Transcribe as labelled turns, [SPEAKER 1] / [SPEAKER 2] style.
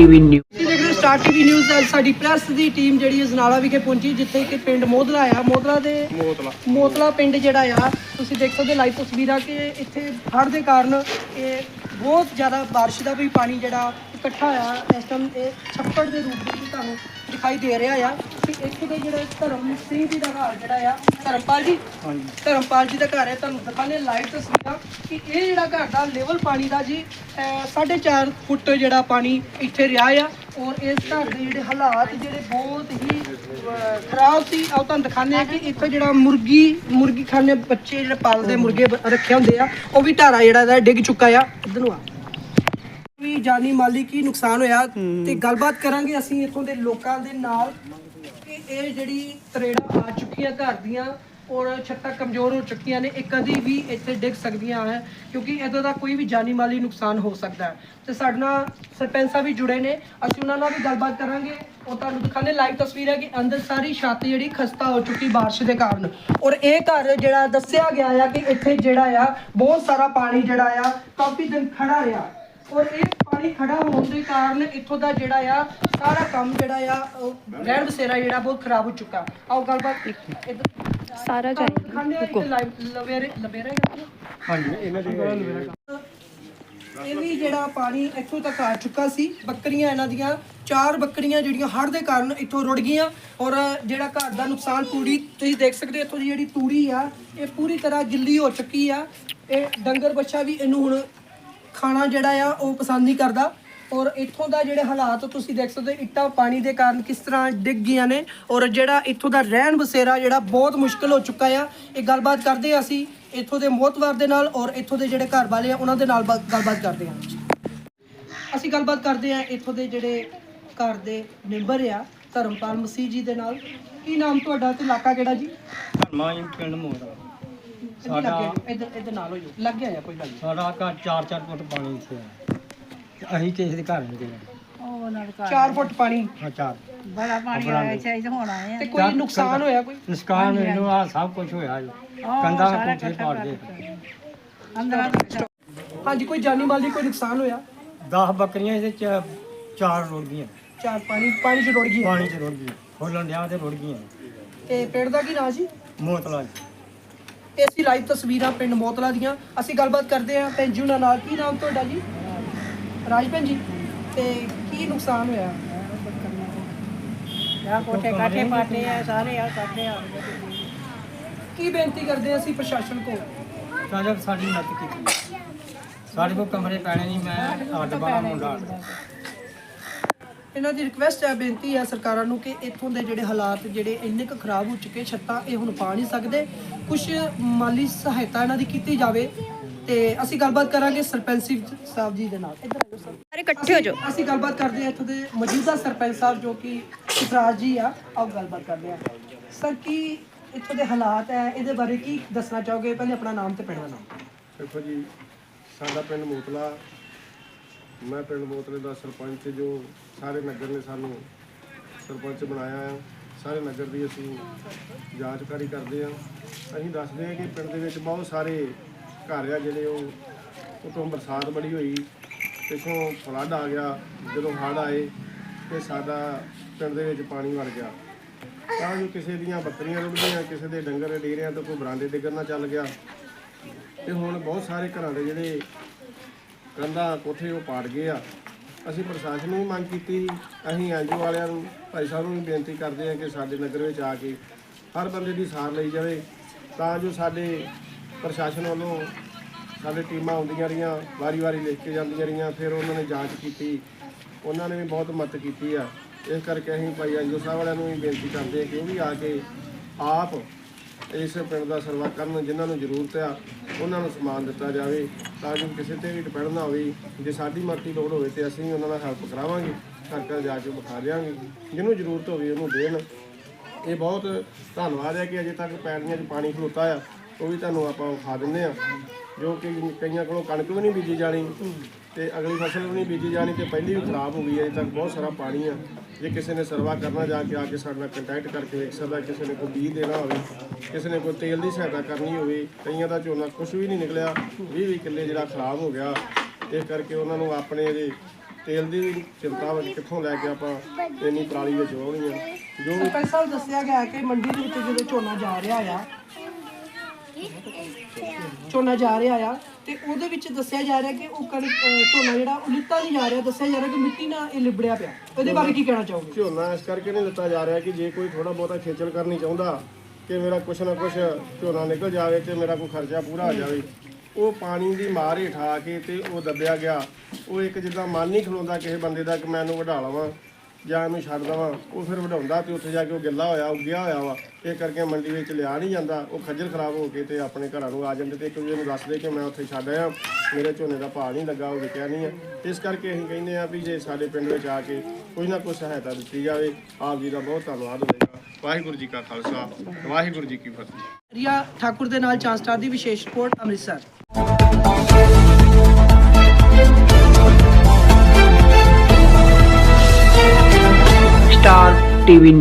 [SPEAKER 1] TV news.
[SPEAKER 2] ਤੁਸੀਂ ਦੇਖ ਰਹੇ ਹੋ ਸਟਾਰ ਟੀਵੀ ਨਿਊਜ਼ ਅੱਜ ਸਾਡੀ ਪ੍ਰੈਸ ਦੀ ਟੀਮ ਜਿਹੜੀ ਅਜਨਾਲਾ ਵਿਖੇ ਪਹੁੰਚੀ ਜਿੱਥੇ ਕਿ ਪਿੰਡ ਮੋਦਲਾ ਆ। ਮੋਦਲਾ ਦੇ ਮੋਦਲਾ। ਮੋਦਲਾ ਪਿੰਡ ਜਿਹੜਾ ਆ ਤੁਸੀਂ ਦੇਖ ਸਕਦੇ ਲਾਈਵ ਤਸਵੀਰਾਂ ਕਿ ਇੱਥੇ ਹੜ੍ਹ ਦੇ ਕਾਰਨ ਇਹ ਬਹੁਤ ਜ਼ਿਆਦਾ ਬਾਰਿਸ਼ ਦਾ ਵੀ ਪਾਣੀ ਜਿਹੜਾ ਇਕੱਠਾ ਆ ਇਸ ਟਾਈਮ ਇਹ ਛੱਪੜ ਦੇ ਰੂਪ ਵਿੱਚ ਤੁਹਾਨੂੰ ਦਿਖਾਈ ਦੇ ਰਿਹਾ ਆ। ਕਿ ਇੱਥੇ ਦੇ ਜਿਹੜੇ ਧਰਮ ਸਿੰਘ ਜੀ ਦਾ ਘਰ ਜਿਹੜਾ ਆ ਧਰਮਪਾਲ ਜੀ ਧਰਮਪਾਲ ਜੀ ਦਾ ਘਰ ਹੈ ਤੁਹਾਨੂੰ ਦਿਖਾਣੇ ਲਾਈਵ ਤਸਵੀਰਾਂ ਕਿ ਇਹ ਜਿਹੜਾ ਘਰ ਦਾ ਲੈਵਲ ਪਾਣੀ ਦਾ ਜੀ 4.5 ਫੁੱਟ ਜਿਹੜਾ ਪਾਣੀ ਇੱਥੇ ਰਿਹਾ ਆ ਔਰ ਇਸ ਘਰ ਦੇ ਜਿਹੜੇ ਹਾਲਾਤ ਜਿਹੜੇ ਬਹੁਤ ਹੀ ਅਹ, ਖਰਾਬ ਸੀ। ਆਓ ਤੁਹਾਨੂੰ ਦਿਖਾਣੇ ਆ ਕਿ ਇੱਥੇ ਜਿਹੜਾ ਮੁਰਗੀ ਮੁਰਗੀ ਖਾਨੇ ਬੱਚੇ ਜਿਹੜੇ ਪਾਲਦੇ ਮੁਰਗੇ ਰੱਖੇ ਹੁੰਦੇ ਆ ਉਹ ਵੀ ਢਾਰਾ ਜਿਹੜਾ ਦਾ ਡਿੱਗ ਚੁੱਕਾ ਆ। ਇੱਧਰ ਨੂੰ ਆ। ਵੀ ਜਾਨੀ ਮਾਲੀ ਕੀ ਨੁਕਸਾਨ ਹੋਇਆ ਤੇ ਗੱਲਬਾਤ ਕਰਾਂਗੇ ਅਸੀਂ ਇੱਥੋਂ ਦੇ ਲੋਕਾਂ ਦੇ ਨਾਲ। ਇਹ ਜਿਹੜੀ ਤਰੇੜਾ ਆ ਚੁੱਕੀਆਂ ਘਰ ਦੀਆਂ ਔਰ ਛੱਤਾਂ ਕਮਜ਼ੋਰ ਹੋ ਚੁੱਕੀਆਂ ਨੇ, ਇਹ ਕਦੀ ਵੀ ਇੱਥੇ ਡਿੱਗ ਸਕਦੀਆਂ ਹੈ ਕਿਉਂਕਿ ਇਹਦਾ ਦਾ ਕੋਈ ਵੀ ਜਾਨੀ ਮਾਲੀ ਨੁਕਸਾਨ ਹੋ ਸਕਦਾ ਹੈ। ਤੇ ਸਾਡੇ ਨਾਲ ਸਰਪੰਚ ਸਾਹਿਬ ਵੀ ਜੁੜੇ ਨੇ, ਅਸੀਂ ਉਹਨਾਂ ਨਾਲ ਵੀ ਗੱਲਬਾਤ ਕਰਾਂਗੇ। ਉਹ ਤੁਹਾਨੂੰ ਦਿਖਾਣੇ ਲਾਈਵ ਤਸਵੀਰ ਹੈ ਕਿ ਅੰਦਰ ਸਾਰੀ ਛੱਤ ਜਿਹੜੀ ਖਸਤਾ ਹੋ ਚੁੱਕੀ ਬਾਰਿਸ਼ ਦੇ ਕਾਰਨ। ਔਰ ਇਹ ਘਰ ਜਿਹੜਾ ਦੱਸਿਆ ਗਿਆ ਆ ਕਿ ਇੱਥੇ ਜਿਹੜਾ ਆ, ਬਹੁਤ ਸਾਰਾ ਪਾਣੀ ਜਿਹੜਾ ਆ, ਕਾਫੀ ਦਿਨ ਖੜਾ ਰਿਹਾ। ਔਰ ਇਹ ਪਾਣੀ ਖੜਾ ਹੋਣ ਦੇ ਕਾਰਨ ਇੱਥੋਂ ਦਾ ਜਿਹੜਾ ਆ ਸਾਰਾ ਕੰਮ ਜਿਹੜਾ ਆ ਉਹ ਰਹਿਣ ਬਸੇਰਾ ਜਿਹੜਾ ਬਹੁਤ ਖਰਾਬ ਹੋ ਚੁੱਕਾ। ਆਓ ਗੱਲਬਾਤ ਇੱਧਰ।
[SPEAKER 3] ਸਾਰਾ
[SPEAKER 2] ਖਾਣੇ ਇੱਕ ਲਾਈਵ ਲਵੇਰੇ ਲਵੇਰੇ ਹਾਂਜੀ ਇਹਨਾਂ ਦੇ ਇਹ ਵੀ ਜਿਹੜਾ ਪਾਣੀ ਇੱਥੋਂ ਤੱਕ ਆ ਚੁੱਕਾ ਸੀ। ਬੱਕਰੀਆਂ ਇਹਨਾਂ ਦੀਆਂ ਚਾਰ ਬੱਕਰੀਆਂ ਜਿਹੜੀਆਂ ਹੜ੍ਹ ਦੇ ਕਾਰਨ ਇੱਥੋਂ ਰੁੜ ਗਈਆਂ। ਔਰ ਜਿਹੜਾ ਘਰ ਦਾ ਨੁਕਸਾਨ ਪੂਰੀ ਤੁਸੀਂ ਦੇਖ ਸਕਦੇ ਹੋ ਇੱਥੋਂ ਦੀ ਜਿਹੜੀ ਤੂੜੀ ਆ ਇਹ ਪੂਰੀ ਤਰ੍ਹਾਂ ਗਿੱਲੀ ਹੋ ਚੁੱਕੀ ਆ। ਇਹ ਡੰਗਰ ਬੱਚਾ ਵੀ ਇਹਨੂੰ ਹੁਣ ਖਾਣਾ ਜਿਹੜਾ ਆ ਉਹ ਪਸੰਦ ਨਹੀਂ ਕਰਦਾ। ਔਰ ਇੱਥੋਂ ਦਾ ਜਿਹੜੇ ਹਾਲਾਤ ਤੁਸੀਂ ਦੇਖ ਸਕਦੇ ਹੋ, ਇੱਟਾਂ ਪਾਣੀ ਦੇ ਕਾਰਨ ਕਿਸ ਤਰ੍ਹਾਂ ਡਿੱਗ ਗਈਆਂ ਨੇ। ਔਰ ਜਿਹੜਾ ਇੱਥੋਂ ਦਾ ਰਹਿਣ ਬਸੇਰਾ ਜਿਹੜਾ ਬਹੁਤ ਮੁਸ਼ਕਲ ਹੋ ਚੁੱਕਾ ਆ। ਇਹ ਗੱਲਬਾਤ ਕਰਦੇ ਹਾਂ ਅਸੀਂ ਇੱਥੋਂ ਦੇ ਮੋਤਵਾਰ ਦੇ ਨਾਲ ਔਰ ਇੱਥੋਂ ਦੇ ਜਿਹੜੇ ਘਰ ਵਾਲੇ ਆ, ਉਹਨਾਂ ਦੇ ਨਾਲ ਬਾ- ਗੱਲਬਾਤ ਕਰਦੇ ਹਾਂ। ਅਸੀਂ ਗੱਲਬਾਤ ਕਰਦੇ ਹਾਂ ਇੱਥੋਂ ਦੇ ਜਿਹੜੇ ਘਰ ਦੇ ਮੈਂਬਰ ਆ, ਧਰਮਪਾਲ ਮਸੀਹ ਜੀ ਦੇ ਨਾਲ। ਕੀ ਨਾਮ ਤੁਹਾਡਾ ਤੇ ਇਲਾਕਾ ਕਿਹੜਾ ਜੀ?
[SPEAKER 4] ਮਾਂ ਜੀ, ਪਿੰਡ ਮੋੜਾ
[SPEAKER 2] ਲੱਗੇ ਇੱਧਰ ਇੱਧਰ ਨਾਲ ਹੋ ਜਾਓ। ਲੱਗ ਗਿਆ ਆ ਕੋਈ ਗੱਲ ਨਹੀਂ
[SPEAKER 4] ਸਾਡਾ ਘਰ 4-4 ਫੁੱਟ ਪਾਣੀ ਇੱਥੇ ਆ। ਤੇ ਅਸੀਂ ਕਿਸੇ ਦੇ ਘਰ ਨਹੀਂ ਗਏ।
[SPEAKER 2] 4 ਫੁੱਟ ਪਾਣੀ?
[SPEAKER 4] ਹਾਂ ਚਾਰ।
[SPEAKER 5] ਬੜਾ ਪਾਣੀ ਆਇਆ ਇੱਥੇ ਹੁਣ ਆਏ
[SPEAKER 2] ਤੇ ਕੋਈ ਨੁਕਸਾਨ ਹੋਇਆ ਕੋਈ?
[SPEAKER 4] ਨੁਕਸਾਨ ਇਹਨੂੰ ਆ ਸਭ ਕੁਝ ਹੋਇਆ ਜੀ। ਕੰਧਾਂ ਕੋਠੇ ਪਾੜ ਗਏ।
[SPEAKER 5] ਅੰਦਰ
[SPEAKER 2] ਹਾਂਜੀ ਕੋਈ ਜਾਨੀ ਮਾਲੀ ਕੋਈ ਨੁਕਸਾਨ ਹੋਇਆ?
[SPEAKER 4] 10 ਬੱਕਰੀਆਂ ਇਹਦੇ ਚ ਚਾਰ ਰੁੜ ਗਈਆਂ।
[SPEAKER 2] ਚਾਰ ਪਾਣੀ ਪਾਣੀ ਚ ਰੁੜ ਗਈ
[SPEAKER 4] ਪਾਣੀ ਚ ਰੁੜ ਗਈਆਂ। ਖੋਲਣ ਡਿਆ ਤੇ ਰੁੜ ਗਈਆਂ।
[SPEAKER 2] ਤੇ ਪਿੰਡ ਦਾ ਕੀ ਨਾਂ ਜੀ
[SPEAKER 4] ਮੋਤਲਾ ਜੀ।
[SPEAKER 2] ਇਹ ਅਸੀਂ ਲਾਈਵ ਤਸਵੀਰਾਂ ਪਿੰਡ ਮੋਤਲਾ ਦੀਆਂ। ਅਸੀਂ ਗੱਲਬਾਤ ਕਰਦੇ ਹਾਂ ਭੈਣ ਜੀ ਉਹਨਾਂ ਨਾਲ। ਕੀ ਨਾਮ ਤੁਹਾਡਾ ਜੀ? ਰਾਜ ਭੈਣ ਜੀ। ਤੇ ਕੀ ਨੁਕਸਾਨ ਹੋਇਆ?
[SPEAKER 5] ਆ ਕੋਠੇ ਕਾਠੇ ਪਾਟੇ ਆ ਸਾਰੇ ਆ ਕਾਠੇ ਆ।
[SPEAKER 2] ਕੀ ਬੇਨਤੀ ਕਰਦੇ ਹਾਂ ਅਸੀਂ ਪ੍ਰਸ਼ਾਸਨ ਕੋਲ?
[SPEAKER 4] ਸਾਡਾ ਸਾਡੀ ਮਦਦ ਕੀਤੀ। ਸਾਡੇ ਕੋਲ ਕਮਰੇ ਪੈਣੇ ਨਹੀਂ ਮੈਂ ਅੱਡ ਵਾਲਾ ਮੁੰਡਾ।
[SPEAKER 2] ਇਹਨਾਂ ਦੀ ਰਿਕੁਐਸਟ ਹੈ ਬੇਨਤੀ ਹੈ ਸਰਕਾਰਾਂ ਨੂੰ ਕਿ ਇੱਥੋਂ ਦੇ ਜਿਹੜੇ ਹਾਲਾਤ ਜਿਹੜੇ ਇੰਨੇ ਕੁ ਖਰਾਬ ਹੋ ਚੁੱਕੇ ਛੱਤਾਂ ਇਹ ਹੁਣ ਪਾ ਨਹੀਂ ਸਕਦੇ। ਕੁਝ ਮਾਲੀ ਸਹਾਇਤਾ ਇਹਨਾਂ ਦੀ ਕੀਤੀ ਜਾਵੇ ਤੇ ਅਸੀਂ ਗੱਲਬਾਤ ਕਰਾਂਗੇ ਸਰਪੰਚ ਸਾਹਿਬ ਜੀ ਦੇ ਨਾਲ। ਇੱਧਰ ਸਰ।
[SPEAKER 3] ਸਾਰੇ ਇਕੱਠੇ ਹੋ ਜਾਓ।
[SPEAKER 2] ਅਸੀਂ ਗੱਲਬਾਤ ਕਰਦੇ ਹਾਂ ਇੱਥੋਂ ਦੇ ਮੌਜੂਦਾ ਸਰਪੰਚ ਸਾਹਿਬ ਜੋ ਕਿ ਸੁਖਰਾਜ ਜੀ ਆ ਆਓ ਗੱਲਬਾਤ ਕਰਦੇ ਹਾਂ। ਸਰ ਕੀ ਇੱਥੋਂ ਦੇ ਹਾਲਾਤ ਹੈ? ਇਹਦੇ ਬਾਰੇ ਕੀ ਦੱਸਣਾ ਚਾਹੋਗੇ? ਪਹਿਲੇ ਆਪਣਾ ਨਾਮ ਤੇ ਪਿੰਡ ਦਾ ਨਾਮ।
[SPEAKER 6] ਦੇਖੋ ਜੀ ਸਾਡਾ ਪਿੰਡ ਮੋਤਲਾ ਮੈਂ ਪਿੰਡ ਮੋਤਲੇ ਦਾ ਸਰਪੰਚ ਜੋ ਸਾਰੇ ਨਗਰ ਨੇ ਸਾਨੂੰ ਸਰਪੰਚ ਬਣਾਇਆ ਹੈ। ਸਾਰੇ ਨਗਰ ਦੀ ਅਸੀਂ ਜਾਂਚਕਾਰੀ ਕਰਦੇ ਹਾਂ। ਅਸੀਂ ਦੱਸਦੇ ਹਾਂ ਕਿ ਪਿੰਡ ਦੇ ਵਿੱਚ ਬਹੁਤ ਸਾਰੇ ਘਰ ਆ ਜਿਹੜੇ ਉਹ ਉਤੋਂ ਬਰਸਾਤ ਬੜੀ ਹੋਈ, ਪਿੱਛੋਂ ਫਲੱਡ ਆ ਗਿਆ, ਜਦੋਂ ਹੜ੍ਹ ਆਏ ਤੇ ਸਾਡਾ ਪਿੰਡ ਦੇ ਵਿੱਚ ਪਾਣੀ ਵੜ ਗਿਆ। ਤਾਂ ਜੋ ਕਿਸੇ ਦੀਆਂ ਬੱਕਰੀਆਂ ਰੁੜ ਗਈਆਂ ਕਿਸੇ ਦੇ ਡੰਗਰ ਡੇਰਿਆਂ ਤੋਂ ਕੋਈ ਬਰਾਂਡੇ ਡਿੱਗਣ ਨਾ ਚੱਲ ਗਿਆ। ਤੇ ਹੁਣ ਬਹੁਤ ਸਾਰੇ ਘਰਾਂ ਦੇ ਜਿਹੜੇ ਕੰਧਾਂ ਕੋਠੇ ਉਹ ਪਾੜ ਗਏ ਆ। ਅਸੀਂ ਪ੍ਰਸ਼ਾਸਨ ਨੂੰ ਵੀ ਮੰਗ ਕੀਤੀ। ਅਸੀਂ ਐਨਜੀਓ ਵਾਲਿਆਂ ਨੂੰ, ਭਾਈ ਸਾਹਿਬ ਨੂੰ ਵੀ ਬੇਨਤੀ ਕਰਦੇ ਹਾਂ ਕਿ ਸਾਡੇ ਨਗਰ ਵਿੱਚ ਆ ਕੇ ਹਰ ਬੰਦੇ ਦੀ ਸਾਰ ਲਈ ਜਾਵੇ। ਤਾਂ ਜੋ ਸਾਡੇ ਪ੍ਰਸ਼ਾਸਨ ਵੱਲੋਂ ਸਾਡੇ ਟੀਮਾਂ ਆਉਂਦੀਆਂ ਰਹੀਆਂ, ਵਾਰੀ-ਵਾਰੀ ਲਿਖ ਕੇ ਜਾਂਦੀਆਂ ਰਹੀਆਂ। ਫਿਰ ਉਹਨਾਂ ਨੇ ਜਾਂਚ ਕੀਤੀ। ਉਹਨਾਂ ਨੇ ਵੀ ਬਹੁਤ ਮਦਦ ਕੀਤੀ ਆ। ਇਸ ਕਰਕੇ ਅਸੀਂ ਭਾਈ ਐਨਜੀਓ ਸਾਹਿਬ ਵਾਲਿਆਂ ਨੂੰ ਵੀ ਬੇਨਤੀ ਕਰਦੇ ਹਾਂ ਕਿ ਉਹ ਵੀ ਆ ਕੇ ਆਪ ਇਸ ਪਿੰਡ ਦਾ ਸਰਵਾ ਕਰਨ, ਜਿਨ੍ਹਾਂ ਨੂੰ ਜ਼ਰੂਰਤ ਆ, ਉਹਨਾਂ ਨੂੰ ਸਮਾਨ ਦਿੱਤਾ ਜਾਵੇ। ਤਾਂ ਜੋ ਕਿਸੇ ਤੇ ਵੀ ਡਿਪੈਂਡ ਨਾ ਹੋਵੇ, ਜੇ ਸਾਡੀ ਮਦਦ ਲੋੜ ਹੋਵੇ ਤੇ ਅਸੀਂ ਉਹਨਾਂ ਨਾਲ ਹੈਲਪ ਕਰਾਵਾਂਗੇ, ਘਰ ਘਰ ਜਾ ਕੇ ਵਿਖਾ ਦਿਆਂਗੇ। ਜਿਹਨੂੰ ਜ਼ਰੂਰਤ ਹੋਵੇ ਉਹਨੂੰ ਦੇਣ। ਇਹ ਬਹੁਤ ਧੰਨਵਾਦ ਹੈ ਕਿ ਅਜੇ ਤੱਕ ਪੈੜੀਆਂ 'ਚ ਪਾਣੀ ਖਲੋਤਾ ਆ। ਉਹ ਵੀ ਤੁਹਾਨੂੰ ਆਪਾਂ ਵਿਖਾ ਦਿੰਦੇ ਆ ਜੋ ਕਿ ਕਈਆਂ ਕੋਲੋਂ ਕਣਕ ਵੀ ਨਹੀਂ ਬੀਜੀ ਜਾਣੀ। ਤੇ ਅਗਲੀ ਫਸਲ ਵੀ ਨਹੀਂ ਬੀਜੀ ਜਾਣੀ ਤੇ ਪਹਿਲੀ ਵੀ ਖਰਾਬ ਹੋ ਗਈ ਹੈ, ਅਜੇ ਤੱਕ ਬਹੁਤ ਸਾਰਾ ਪਾਣੀ ਆ। ਜੇ ਕਿਸੇ ਨੇ ਸਰਵਾ ਕਰਨਾ ਜਾ ਕੇ ਆ ਕੇ ਸਾਡੇ ਨਾਲ ਕੰਟੈਕਟ ਕਰਕੇ ਵੇਖ ਸਕਦਾ, ਕਿਸੇ ਨੇ ਕੋਈ ਬੀਜ ਦੇਣਾ ਹੋਵੇ, ਕਿਸੇ ਨੇ ਕੋਈ ਤੇਲ ਦੀ ਸਹਾਇਤਾ ਕਰਨੀ ਹੋਵੇ, ਕਈਆਂ ਦਾ ਝੋਨਾ ਕੁਝ ਵੀ ਨਹੀਂ ਨਿਕਲਿਆ 20 20 ਕਿੱਲੇ ਜਿਹੜਾ ਖਰਾਬ ਹੋ ਗਿਆ। ਇਸ ਕਰਕੇ ਉਹਨਾਂ ਨੂੰ ਆਪਣੇ ਜਿਹੜੇ ਤੇਲ ਦੀ ਚਿੰਤਾ ਵਾ ਕਿੱਥੋਂ ਲੈ ਕੇ ਆਪਾਂ ਇੰਨੀ ਪਰਾਲੀ ਵਿੱਚ ਵਾਉਣੀ ਆ। ਜੋ ਵੀ
[SPEAKER 2] ਦੱਸਿਆ ਗਿਆ ਕਿ ਮੰਡੀ ਦੇ ਵਿੱਚ ਜਦੋਂ ਝੋਨਾ ਜਾ ਰਿਹਾ ਆ ਝੋਨਾ ਜਾ ਰਿਹਾ ਆ ਤੇ ਉਹਦੇ ਵਿੱਚ ਦੱਸਿਆ ਜਾ ਰਿਹਾ ਕਿ ਉਹ ਕਣਕ, ਅਹ, ਝੋਨਾ ਜਿਹੜਾ ਉਹ ਲਿੱਤਾ ਨਹੀਂ ਜਾ ਰਿਹਾ, ਦੱਸਿਆ ਜਾ ਰਿਹਾ ਕਿ ਮਿੱਟੀ ਨਾਲ ਇਹ ਲਿਬੜਿਆ ਪਿਆ। ਇਹਦੇ ਬਾਰੇ ਕੀ ਕਹਿਣਾ ਚਾਹੋਗੇ?
[SPEAKER 6] ਝੋਨਾ ਇਸ ਕਰਕੇ ਨਹੀਂ ਦਿੱਤਾ ਜਾ ਰਿਹਾ ਕਿ ਜੇ ਕੋਈ ਥੋੜਾ ਬਹੁਤਾ ਖੇਚਲ ਕਰਨੀ ਚਾਹੁੰਦਾ ਕਿ ਮੇਰਾ ਕੁਛ ਨਾ ਕੁਛ ਝੋਨਾ ਨਿਕਲ ਜਾਵੇ ਤੇ ਮੇਰਾ ਕੋਈ ਖਰਚਾ ਪੂਰਾ ਆ ਜਾਵੇ, ਉਹ ਪਾਣੀ ਦੀ ਮਾਰ ਹੇਠ ਆ ਕੇ ਤੇ ਉਹ ਦੱਬਿਆ ਗਿਆ। ਉਹ ਇੱਕ ਜਿੱਦਾਂ ਮਨ ਨਹੀਂ ਖਲੋਂਦਾ ਕਿਸੇ ਬੰਦੇ ਦਾ ਕਿ ਮੈਂ ਇਹਨੂੰ ਵਢਾ ਲਵਾਂ। ਜਾਂ ਇਹਨੂੰ ਛੱਡ ਦਵਾਂ, ਉਹ ਫਿਰ ਵਢਾਉਂਦਾ ਤੇ ਉੱਥੇ ਜਾ ਕੇ ਉਹ ਗਿੱਲਾ ਹੋਇਆ ਉੱਗਿਆ ਹੋਇਆ ਵਾ। ਇਹ ਕਰਕੇ ਮੰਡੀ ਵਿੱਚ ਲਿਆ ਨਹੀਂ ਜਾਂਦਾ। ਉਹ ਖੱਜਲ ਖਰਾਬ ਹੋ ਕੇ ਤੇ ਆਪਣੇ ਘਰਾਂ ਨੂੰ ਆ ਜਾਂਦੇ ਤੇ ਇੱਕ ਦੂਜੇ ਨੂੰ ਦੱਸਦੇ ਕਿ ਮੈਂ ਉੱਥੇ ਛੱਡ ਆਇਆ, ਮੇਰੇ ਝੋਨੇ ਦਾ ਭਾਅ ਨਹੀਂ ਲੱਗਾ, ਉਹ ਵਿਕਿਆ ਨਹੀਂ ਹੈ ਇਸ ਕਰਕੇ ਅਸੀਂ ਕਹਿੰਦੇ ਆ ਵੀ ਜੇ ਸਾਡੇ ਪਿੰਡ ਵਿੱਚ ਆ ਕੇ ਕੁਝ ਨਾ ਕੁਝ ਸਹਾਇਤਾ ਦਿੱਤੀ ਜਾਵੇ, ਆਪ ਜੀ ਦਾ ਬਹੁਤ ਧੰਨਵਾਦ ਹੋਵੇਗਾ ਵਾਹਿਗੁਰੂ ਜੀ ਕਾ ਖਾਲਸਾ, ਵਾਹਿਗੁਰੂ ਜੀ ਕੀ ਫਤਿਹ।
[SPEAKER 2] ਰੀਆ ਠਾਕੁਰ ਦੇ ਨਾਲ ਚਾਂਸ ਦੀ ਵਿਸ਼ੇਸ਼ report Amritsar.
[SPEAKER 1] Star TV News.